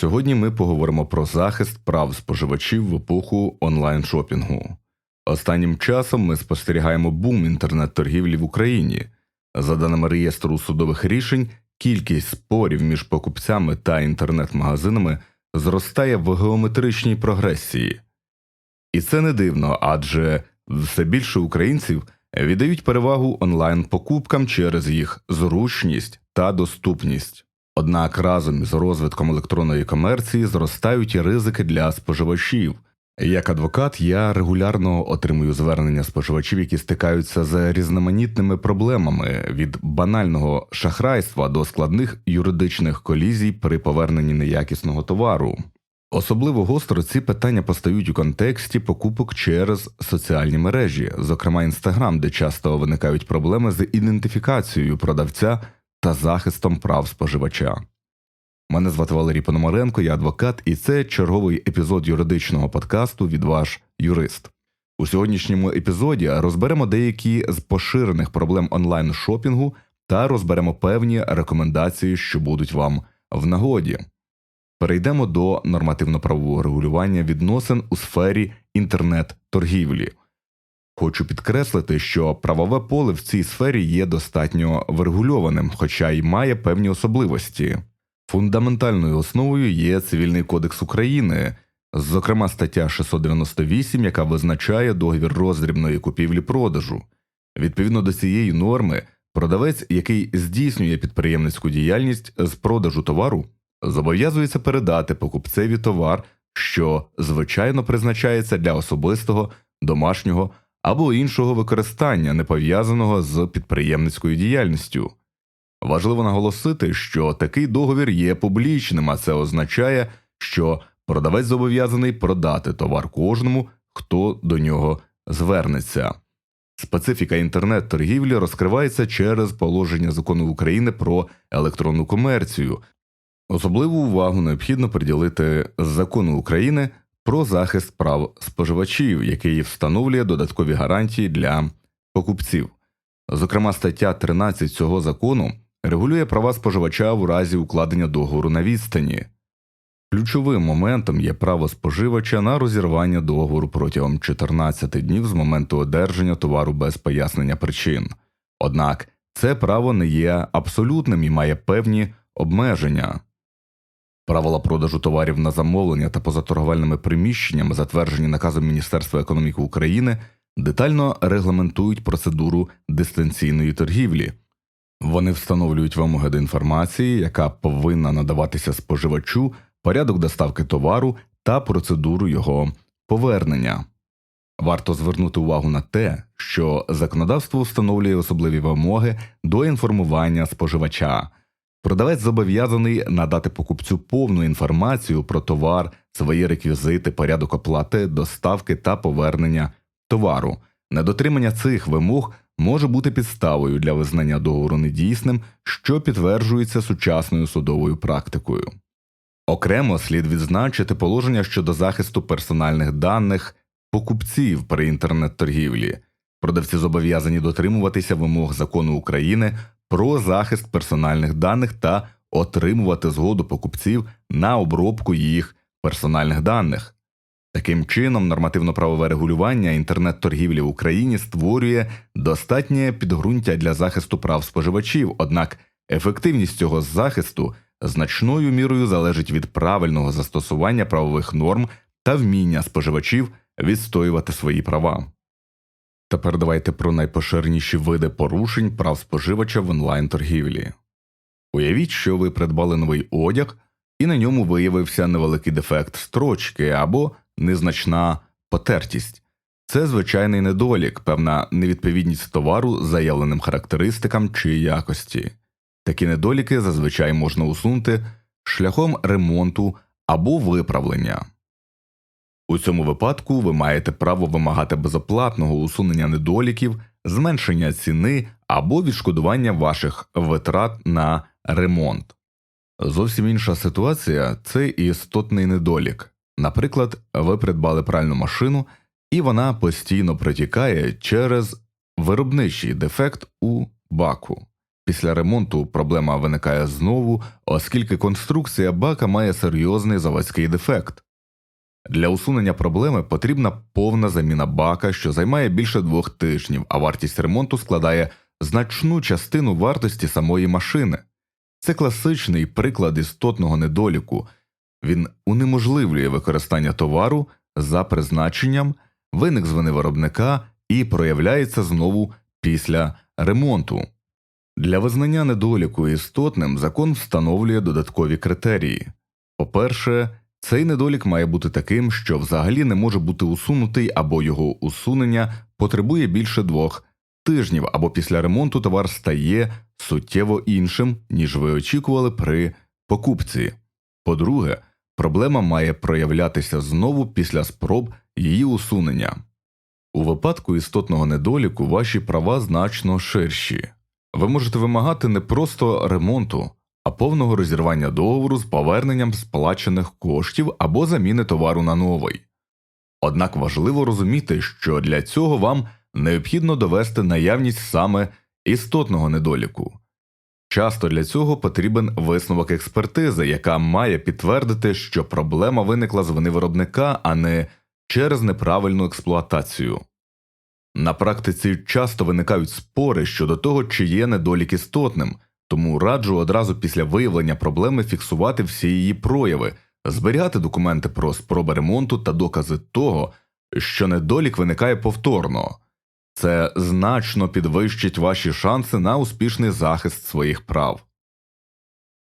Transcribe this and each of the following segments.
Сьогодні ми поговоримо про захист прав споживачів в епоху онлайн-шопінгу. Останнім часом ми спостерігаємо бум інтернет-торгівлі в Україні. За даними реєстру судових рішень, кількість спорів між покупцями та інтернет-магазинами зростає в геометричній прогресії. І це не дивно, адже все більше українців віддають перевагу онлайн-покупкам через їх зручність та доступність. Однак разом із розвитком електронної комерції зростають і ризики для споживачів. Як адвокат, я регулярно отримую звернення споживачів, які стикаються з різноманітними проблемами від банального шахрайства до складних юридичних колізій при поверненні неякісного товару. Особливо гостро ці питання постають у контексті покупок через соціальні мережі, зокрема Інстаграм, де часто виникають проблеми з ідентифікацією продавця та захистом прав споживача. Мене звати Валерій Пономаренко, я адвокат, і це черговий епізод юридичного подкасту від ваш юрист. У сьогоднішньому епізоді розберемо деякі з поширених проблем онлайн шопінгу та розберемо певні рекомендації, що будуть вам в нагоді. Перейдемо до нормативно-правового регулювання відносин у сфері інтернет-торгівлі. Хочу підкреслити, що правове поле в цій сфері є достатньо врегульованим, хоча й має певні особливості. Фундаментальною основою є Цивільний кодекс України, зокрема стаття 698, яка визначає договір роздрібної купівлі-продажу. Відповідно до цієї норми, продавець, який здійснює підприємницьку діяльність з продажу товару, зобов'язується передати покупцеві товар, що звичайно призначається для особистого, домашнього або іншого використання, не пов'язаного з підприємницькою діяльністю. Важливо наголосити, що такий договір є публічним, а це означає, що продавець зобов'язаний продати товар кожному, хто до нього звернеться. Специфіка інтернет-торгівлі розкривається через положення закону України про електронну комерцію. Особливу увагу необхідно приділити закону України про захист прав споживачів, який встановлює додаткові гарантії для покупців. Зокрема, стаття 13 цього закону регулює права споживача в разі укладення договору на відстані. Ключовим моментом є право споживача на розірвання договору протягом 14 днів з моменту одержання товару без пояснення причин. Однак це право не є абсолютним і має певні обмеження. Правила продажу товарів на замовлення та позаторговельними приміщеннями, затверджені наказом Міністерства економіки України, детально регламентують процедуру дистанційної торгівлі. Вони встановлюють вимоги до інформації, яка повинна надаватися споживачу, порядок доставки товару та процедуру його повернення. Варто звернути увагу на те, що законодавство встановлює особливі вимоги до інформування споживача. Продавець зобов'язаний надати покупцю повну інформацію про товар, свої реквізити, порядок оплати, доставки та повернення товару. Недотримання цих вимог може бути підставою для визнання договору недійсним, що підтверджується сучасною судовою практикою. Окремо слід відзначити положення щодо захисту персональних даних покупців при інтернет-торгівлі. Продавці зобов'язані дотримуватися вимог закону України про захист персональних даних та отримувати згоду покупців на обробку їх персональних даних. Таким чином, нормативно-правове регулювання інтернет-торгівлі в Україні створює достатнє підґрунтя для захисту прав споживачів, однак ефективність цього захисту значною мірою залежить від правильного застосування правових норм та вміння споживачів відстоювати свої права. Тепер давайте про найпоширеніші види порушень прав споживача в онлайн торгівлі. Уявіть, що ви придбали новий одяг, і на ньому виявився невеликий дефект строчки або незначна потертість. Це звичайний недолік, певна невідповідність товару заявленим характеристикам чи якості. Такі недоліки зазвичай можна усунути шляхом ремонту або виправлення. У цьому випадку ви маєте право вимагати безоплатного усунення недоліків, зменшення ціни або відшкодування ваших витрат на ремонт. Зовсім інша ситуація це істотний недолік. Наприклад, ви придбали пральну машину, і вона постійно протікає через виробничий дефект у баку. після ремонту проблема виникає знову, оскільки конструкція бака має серйозний заводський дефект. Для усунення проблеми потрібна повна заміна бака, що займає більше двох тижнів, а вартість ремонту складає значну частину вартості самої машини. Це класичний приклад істотного недоліку. Він унеможливлює використання товару за призначенням, виник з вини виробника і проявляється знову після ремонту. Для визнання недоліку істотним закон встановлює додаткові критерії. По-перше, цей недолік має бути таким, що взагалі не може бути усунутий або його усунення потребує більше двох тижнів, або після ремонту товар стає суттєво іншим, ніж ви очікували при покупці. По-друге, проблема має проявлятися знову після спроб її усунення. У випадку істотного недоліку ваші права значно ширші. Ви можете вимагати не просто ремонту, повного розірвання договору з поверненням сплачених коштів або заміни товару на новий. Однак важливо розуміти, що для цього вам необхідно довести наявність саме істотного недоліку. Часто для цього потрібен висновок експертизи, яка має підтвердити, що проблема виникла з вини виробника, а не через неправильну експлуатацію. На практиці часто виникають спори щодо того, чи є недолік істотним, тому раджу одразу після виявлення проблеми фіксувати всі її прояви, зберігати документи про спроби ремонту та докази того, що недолік виникає повторно. Це значно підвищить ваші шанси на успішний захист своїх прав.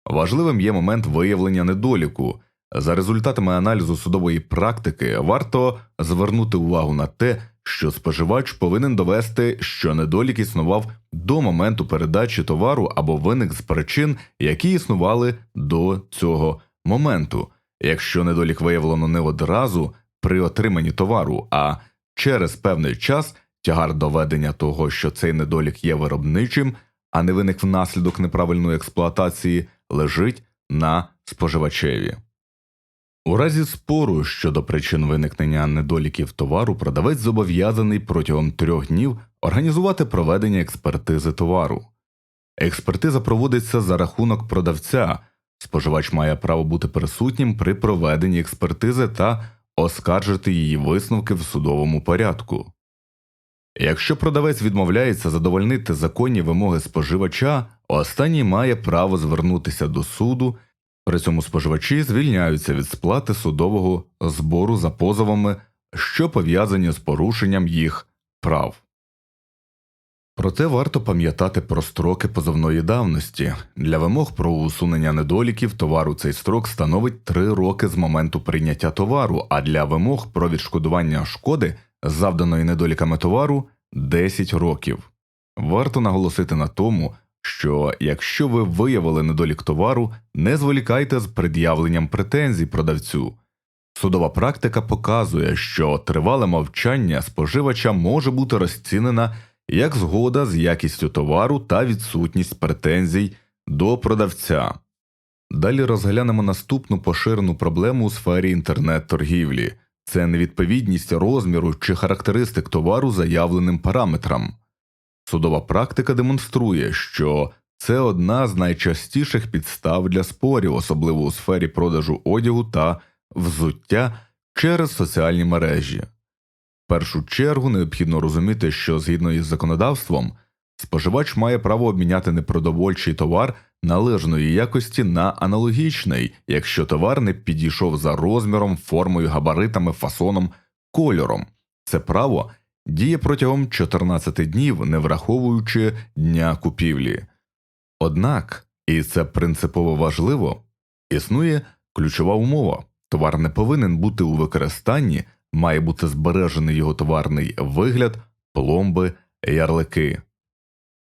Важливим є момент виявлення недоліку. За результатами аналізу судової практики варто звернути увагу на те, що споживач повинен довести, що недолік існував до моменту передачі товару або виник з причин, які існували до цього моменту. Якщо недолік виявлено не одразу при отриманні товару, а через певний час тягар доведення того, що цей недолік є виробничим, а не виник внаслідок неправильної експлуатації, лежить на споживачеві. У разі спору щодо причин виникнення недоліків товару продавець зобов'язаний протягом трьох днів організувати проведення експертизи товару. Експертиза проводиться за рахунок продавця, споживач має право бути присутнім при проведенні експертизи та оскаржити її висновки в судовому порядку. Якщо продавець відмовляється задовольнити законні вимоги споживача, останній має право звернутися до суду. При цьому споживачі звільняються від сплати судового збору за позовами, що пов'язані з порушенням їх прав. Проте варто пам'ятати про строки позовної давності для вимог про усунення недоліків товару цей строк становить 3 роки з моменту прийняття товару, а для вимог про відшкодування шкоди, завданої недоліками товару 10 років. Варто наголосити на тому, що якщо ви виявили недолік товару, не зволікайте з пред'явленням претензій продавцю. Судова практика показує, що тривале мовчання споживача може бути розцінена як згода з якістю товару та відсутність претензій до продавця. Далі розглянемо наступну поширену проблему у сфері інтернет-торгівлі це невідповідність розміру чи характеристик товару заявленим параметрам. Судова практика демонструє, що це одна з найчастіших підстав для спорів, особливо у сфері продажу одягу та взуття через соціальні мережі. В першу чергу необхідно розуміти, що згідно із законодавством споживач має право обміняти непродовольчий товар належної якості на аналогічний, якщо товар не підійшов за розміром, формою, габаритами, фасоном, кольором. Це право діє протягом 14 днів, не враховуючи дня купівлі. Однак, і це принципово важливо, існує ключова умова товар не повинен бути у використанні, має бути збережений його товарний вигляд, пломби, ярлики.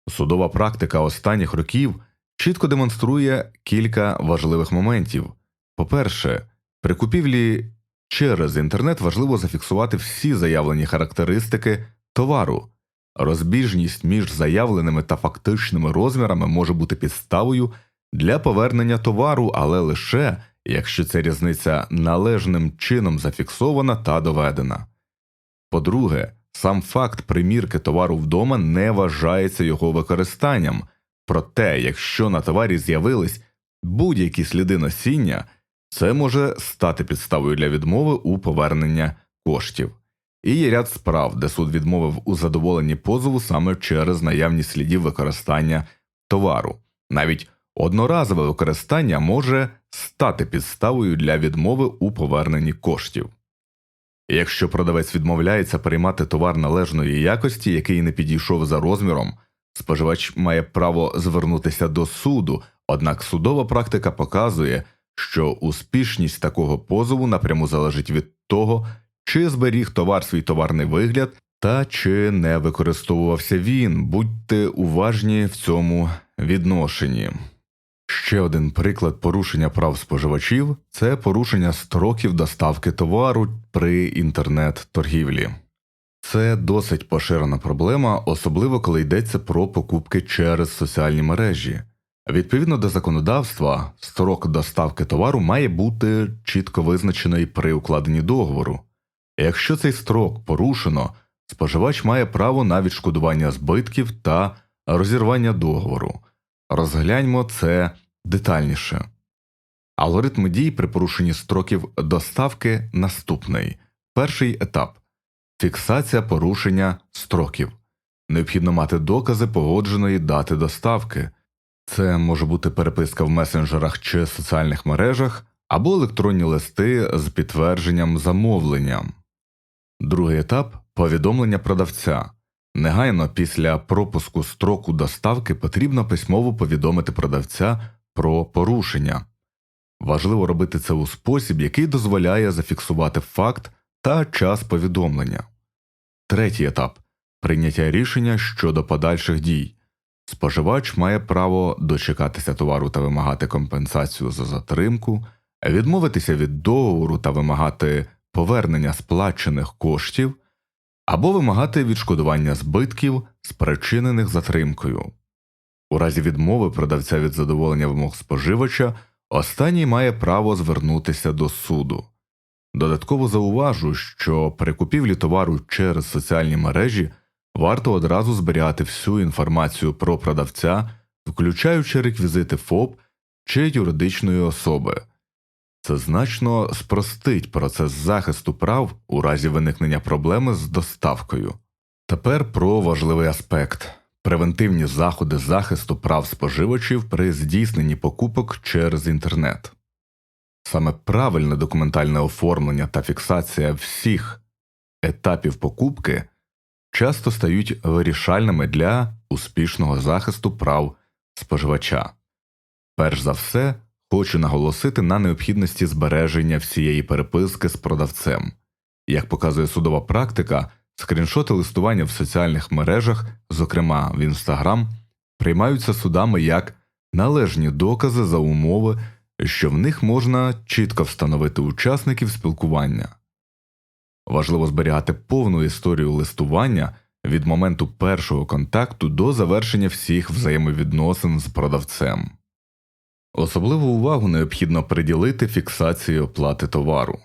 Судова практика останніх років чітко демонструє кілька важливих моментів. По-перше, при купівлі через інтернет важливо зафіксувати всі заявлені характеристики товару. Розбіжність між заявленими та фактичними розмірами може бути підставою для повернення товару, але лише якщо ця різниця належним чином зафіксована та доведена. По друге, сам факт примірки товару вдома не вважається його використанням, Проте, якщо на товарі з'явились будь-які сліди носіння, це може стати підставою для відмови у повернення коштів. І є ряд справ, де суд відмовив у задоволенні позову саме через наявність слідів використання товару. Навіть одноразове використання може стати підставою для відмови у поверненні коштів. Якщо продавець відмовляється приймати товар належної якості, який не підійшов за розміром, споживач має право звернутися до суду, однак судова практика показує, що успішність такого позову напряму залежить від того, чи зберіг товар свій товарний вигляд та чи не використовувався він, будьте уважні в цьому відношенні. Ще один приклад порушення прав споживачів це порушення строків доставки товару при інтернет-торгівлі. Це досить поширена проблема, особливо коли йдеться про покупки через соціальні мережі. Відповідно до законодавства, строк доставки товару має бути чітко визначений при укладенні договору. Якщо цей строк порушено, споживач має право на відшкодування збитків та розірвання договору. Розгляньмо це детальніше. Алгоритм дій при порушенні строків доставки наступний. Перший етап фіксація порушення строків. Необхідно мати докази погодженої дати доставки. Це може бути переписка в месенджерах чи соціальних мережах або електронні листи з підтвердженням замовлення. Другий етап повідомлення продавця. Негайно після пропуску строку доставки потрібно письмово повідомити продавця про порушення. Важливо робити це у спосіб, який дозволяє зафіксувати факт та час повідомлення. Третій етап прийняття рішення щодо подальших дій. Споживач має право дочекатися товару та вимагати компенсацію за затримку, відмовитися від договору та вимагати повернення сплачених коштів або вимагати відшкодування збитків, спричинених затримкою. У разі відмови продавця від задоволення вимог споживача останній має право звернутися до суду. Додатково зауважу, що при купівлі товару через соціальні мережі варто одразу зберігати всю інформацію про продавця, включаючи реквізити ФОП чи юридичної особи. Це значно спростить процес захисту прав у разі виникнення проблеми з доставкою. Тепер про важливий аспект превентивні заходи захисту прав споживачів при здійсненні покупок через інтернет. Саме правильне документальне оформлення та фіксація всіх етапів покупки часто стають вирішальними для успішного захисту прав споживача. Перш за все, хочу наголосити на необхідності збереження всієї переписки з продавцем. Як показує судова практика, скріншоти листування в соціальних мережах, зокрема в Інстаграм, приймаються судами як належні докази за умови, що в них можна чітко встановити учасників спілкування. Важливо зберігати повну історію листування від моменту першого контакту до завершення всіх взаємовідносин з продавцем. Особливу увагу необхідно приділити фіксації оплати товару.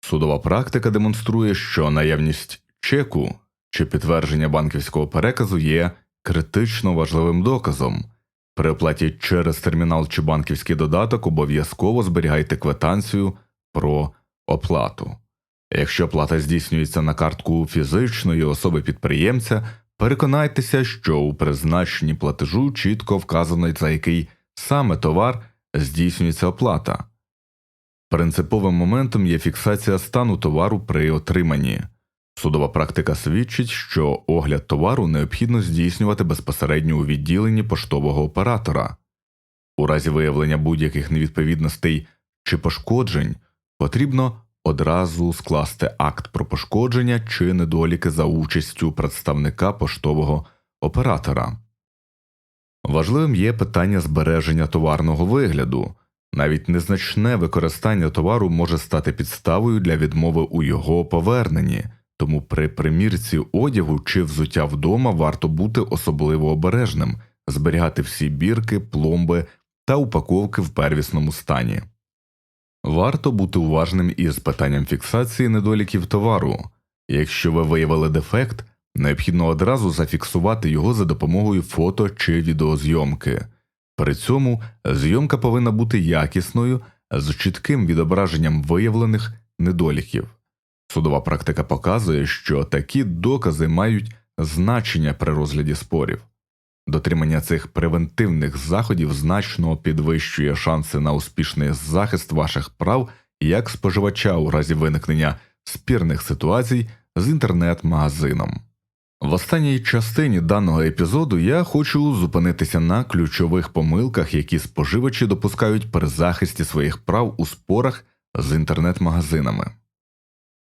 Судова практика демонструє, що наявність чеку чи підтвердження банківського переказу є критично важливим доказом. При оплаті через термінал чи банківський додаток обов'язково зберігайте квитанцію про оплату. Якщо оплата здійснюється на картку фізичної особи підприємця, переконайтеся, що у призначенні платежу чітко вказано за який саме товар здійснюється оплата. Принциповим моментом є фіксація стану товару при отриманні. Судова практика свідчить, що огляд товару необхідно здійснювати безпосередньо у відділенні поштового оператора. У разі виявлення будь-яких невідповідностей чи пошкоджень потрібно одразу скласти акт про пошкодження чи недоліки за участю представника поштового оператора. Важливим є питання збереження товарного вигляду. Навіть незначне використання товару може стати підставою для відмови у його поверненні, тому при примірці одягу чи взуття вдома варто бути особливо обережним, зберігати всі бірки, пломби та упаковки в первісному стані. Варто бути уважним із питанням фіксації недоліків товару. Якщо ви виявили дефект, необхідно одразу зафіксувати його за допомогою фото чи відеозйомки. При цьому зйомка повинна бути якісною з чітким відображенням виявлених недоліків. Судова практика показує, що такі докази мають значення при розгляді спорів. Дотримання цих превентивних заходів значно підвищує шанси на успішний захист ваших прав як споживача у разі виникнення спірних ситуацій з інтернет-магазином. В останній частині даного епізоду я хочу зупинитися на ключових помилках, які споживачі допускають при захисті своїх прав у спорах з інтернет-магазинами.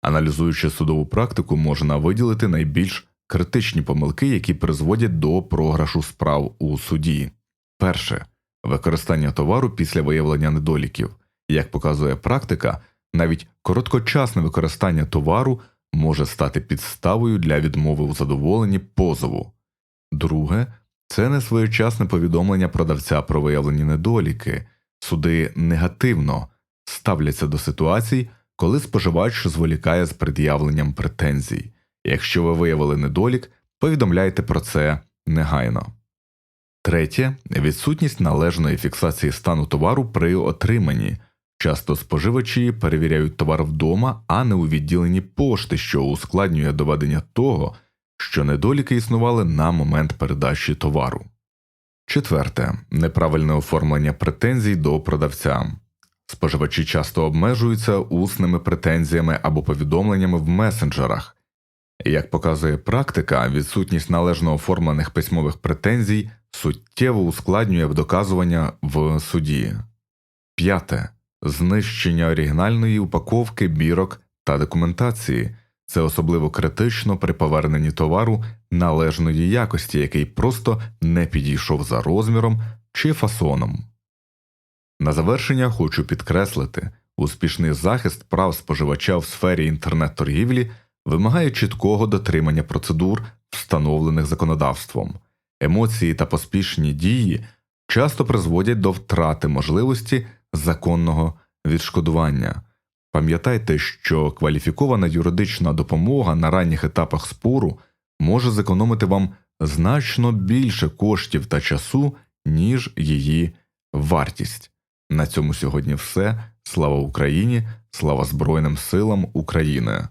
Аналізуючи судову практику, можна виділити найбільш критичні помилки, які призводять до програшу справ у суді. Перше використання товару після виявлення недоліків. Як показує практика, навіть короткочасне використання товару може стати підставою для відмови у задоволенні позову. Друге це несвоєчасне повідомлення продавця про виявлені недоліки. Суди негативно ставляться до ситуацій, коли споживач зволікає з пред'явленням претензій. Якщо ви виявили недолік, повідомляйте про це негайно. Третє відсутність належної фіксації стану товару при отриманні. Часто споживачі перевіряють товар вдома, а не у відділенні пошти, що ускладнює доведення того, що недоліки існували на момент передачі товару. Четверте неправильне оформлення претензій до продавця. Споживачі часто обмежуються усними претензіями або повідомленнями в месенджерах. Як показує практика, відсутність належно оформлених письмових претензій суттєво ускладнює доказування в суді. П'яте знищення оригінальної упаковки, бірок та документації. Це особливо критично при поверненні товару належної якості, який просто не підійшов за розміром чи фасоном. На завершення хочу підкреслити успішний захист прав споживача в сфері інтернет-торгівлі вимагає чіткого дотримання процедур, встановлених законодавством. Емоції та поспішні дії часто призводять до втрати можливості законного відшкодування. Пам'ятайте, що кваліфікована юридична допомога на ранніх етапах спору може зекономити вам значно більше коштів та часу, ніж її вартість. На цьому сьогодні все. Слава Україні, слава Збройним силам України.